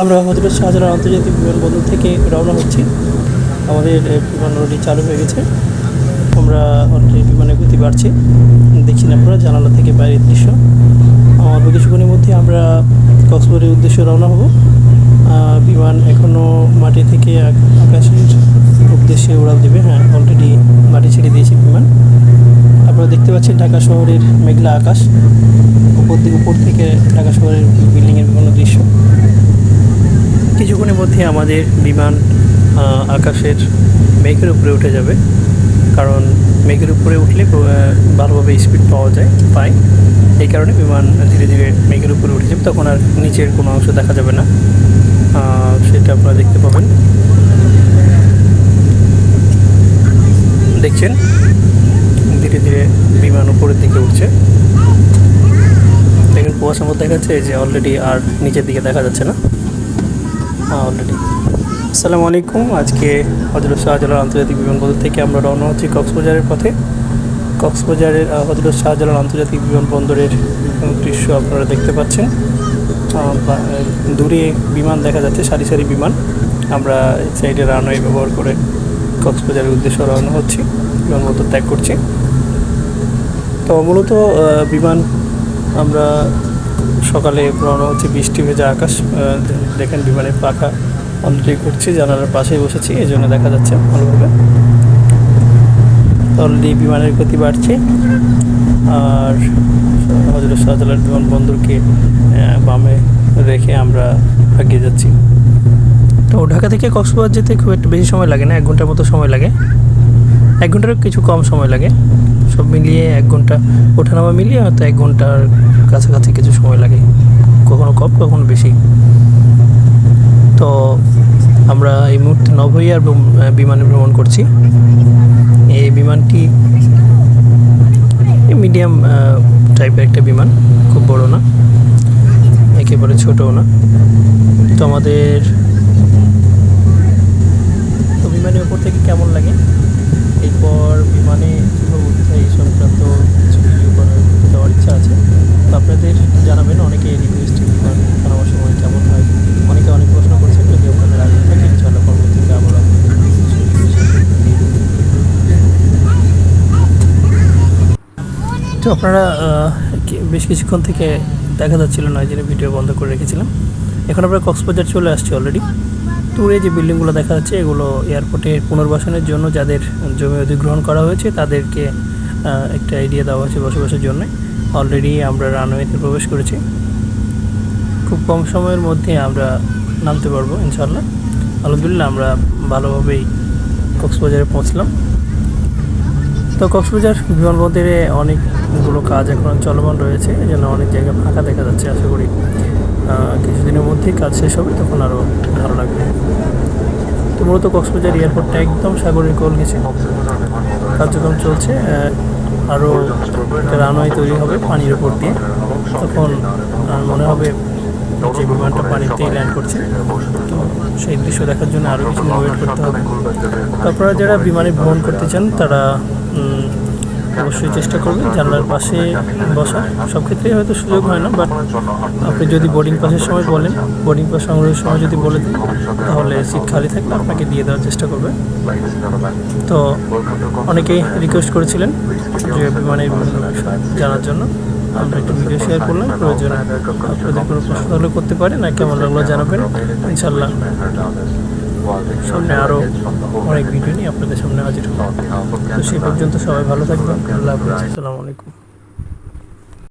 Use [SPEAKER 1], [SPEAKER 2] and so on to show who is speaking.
[SPEAKER 1] আমরা হজরত শাহজালাল আন্তর্জাতিক বিমানবন্দর থেকে রওনা হচ্ছি। আমাদের বিমান অলরেডি চালু হয়ে গেছে। আমরা অলরেডি বিমানের গতি বাড়ছি। দেখছেন আপনারা জানালা থেকে বাইরের দৃশ্য। অল্প কিছুক্ষণের মধ্যে আমরা কক্সবাজারের উদ্দেশ্যে রওনা হব। বিমান এখনও মাটি থেকে আকাশের উদ্দেশ্যে উড়াল দেবে। হ্যাঁ অলরেডি মাটি ছেড়ে দিয়েছে বিমান। আপনারা দেখতে পাচ্ছেন ঢাকা শহরের মেঘলা আকাশ। উপর উপর থেকে ঢাকা শহরের বিল্ডিংয়ের বিভিন্ন দৃশ্য। কিছুক্ষণের মধ্যে আমাদের বিমান আকাশের মেঘের উপরে উঠে যাবে। কারণ মেঘের উপরে উঠলে ভালোভাবে স্পিড পাওয়া যায়, পায়। এই কারণে বিমান ধীরে ধীরে মেঘের উপরে উঠে যাবে। তখন আর নিচের কোনো অংশ দেখা যাবে না। সেটা আপনারা দেখতে পাবেন। দেখছেন? ধীরে ধীরে বিমান উপরের দিকে উঠছে। দেখেন, কুয়াশার মধ্যে দেখা যাচ্ছে যে অলরেডি আর নিচের দিকে দেখা যাচ্ছে না। অলরেডি আসসালামু আলাইকুম, আজকে হজরত শাহজালাল আন্তর্জাতিক বিমানবন্দর থেকে আমরা রওনা হচ্ছি কক্সবাজারের পথে। কক্সবাজারের হজরত শাহজালাল আন্তর্জাতিক বিমানবন্দরের দৃশ্য আপনারা দেখতে পাচ্ছেন। দূরে বিমান দেখা যাচ্ছে, সারি সারি বিমান। আমরা এই সাইডে রানওয়ে ব্যবহার করে কক্সবাজারের উদ্দেশ্যে রওনা হচ্ছি, বিমানবন্দর ত্যাগ করছি। তো মূলত বিমান আমরা সকালে রওনা হচ্ছে বৃষ্টি ভেজা আকাশ দেখেন বিমানের পাখা অলরেডি ঘুরছে, জানালার পাশেই বসেছি, এই জন্য দেখা যাচ্ছে ভালোভাবে। অলরেডি বিমানের গতি বাড়ছে, আর হজরত শাহজালাল বিমানবন্দরকে বামে রেখে আমরা এগিয়ে যাচ্ছি। তো ঢাকা থেকে কক্সবাজার যেতে খুব একটা বেশি সময় লাগে না, এক ঘণ্টার মতো সময় লাগে। এক ঘণ্টার কিছু কম সময় লাগে। সব মিলিয়ে এক ঘণ্টা ওঠানামা মিলিয়ে হয়তো এক ঘণ্টার কাছাকাছি কিছু সময় লাগে। কখনো কম, কখনো বেশি। তো আমরা এই মুহূর্তে নভইয়ার বিমানে ভ্রমণ করছি। এই বিমানটি মিডিয়াম টাইপের একটা বিমান, খুব বড় না। একেবারে ছোটও না। তো আমাদের বিমানের উপর থেকে কেমন লাগে এরপর বিমানে কীভাবে উঠতে হয় এই সংক্রান্ত কিছু ভিডিও করার দেওয়ার ইচ্ছা আছে তো আপনাদের জানাবেন অনেকে রিকোয়েস্ট বিমান বানানোর সময় কেমন হয় অনেকে অনেক প্রশ্ন করছেন যদি আপনাদের আগ্রহ থাকে ইনশাআল্লাহ পরবর্তীতে আবার তো আপনারা বেশ কিছুক্ষণ থেকে দেখা যাচ্ছিল না জন্য ভিডিও বন্ধ করে রেখেছিলাম। এখন আমরা কক্সবাজার চলে আসছি অলরেডি দূরে যে বিল্ডিংগুলো দেখা যাচ্ছে, এগুলো এয়ারপোর্টের পুনর্বাসনের জন্য যাদের জমি অধিগ্রহণ করা হয়েছে, তাদেরকে একটা আইডিয়া দেওয়া হয়েছে বসবাসের জন্য। অলরেডি আমরা রানওয়েতে প্রবেশ করেছি। খুব কম সময়ের মধ্যে আমরা নামতে পারব ইনশাল্লাহ আলহামদুলিল্লাহ, আমরা ভালোভাবেই কক্সবাজারে পৌঁছলাম। তো কক্সবাজার বিমানবন্দরে অনেকগুলো কাজ এখন চলমান রয়েছে। জন্য অনেক জায়গা ফাঁকা দেখা যাচ্ছে, আশা করি কিছুদিনের মধ্যেই কাজ শেষ হবে, তখন আরও ভালো লাগবে। তো মূলত কক্সবাজার এয়ারপোর্টটা একদম সাগরের কোল গেছে কার্যক্রম চলছে আরও একটা রানওয়ে তৈরি হবে পানির উপর দিয়ে। তখন মনে হবে যে বিমানটা পানিতেই ল্যান্ড করছে। তো সেই দৃশ্য দেখার জন্য আরও কিছু ওয়েট করতে হবে। আপনারা যারা বিমানে ভ্রমণ করতে চান, তারা অবশ্যই চেষ্টা করবেন, জানলার পাশে বসা। সব ক্ষেত্রেই হয়তো সুযোগ হয় না, বাট আপনি যদি বোর্ডিং পাসের সময় বলেন বোর্ডিং পাস সংগ্রহের সময় যদি বলে দেন, তাহলে সিট খালি থাকলে আপনাকে দিয়ে দেওয়ার চেষ্টা করবে। তো অনেকেই রিকোয়েস্ট করেছিলেন যে বিমানের বিভিন্ন বিষয় জানার জন্য। আমরা একটু ভিডিও শেয়ার করলাম, প্রয়োজনে আপনাদের কোনো প্রশ্ন হলে করতে পারেন না কেমন লাগল জানাবেন। ইনশাল্লাহ সামনে আরও অনেক ভিডিও নিয়ে আপনাদের সামনে হাজির হব। তো সেই পর্যন্ত সবাই ভালো থাকবেন। আল্লাহ হাফিজ। আসসালামু আলাইকুম।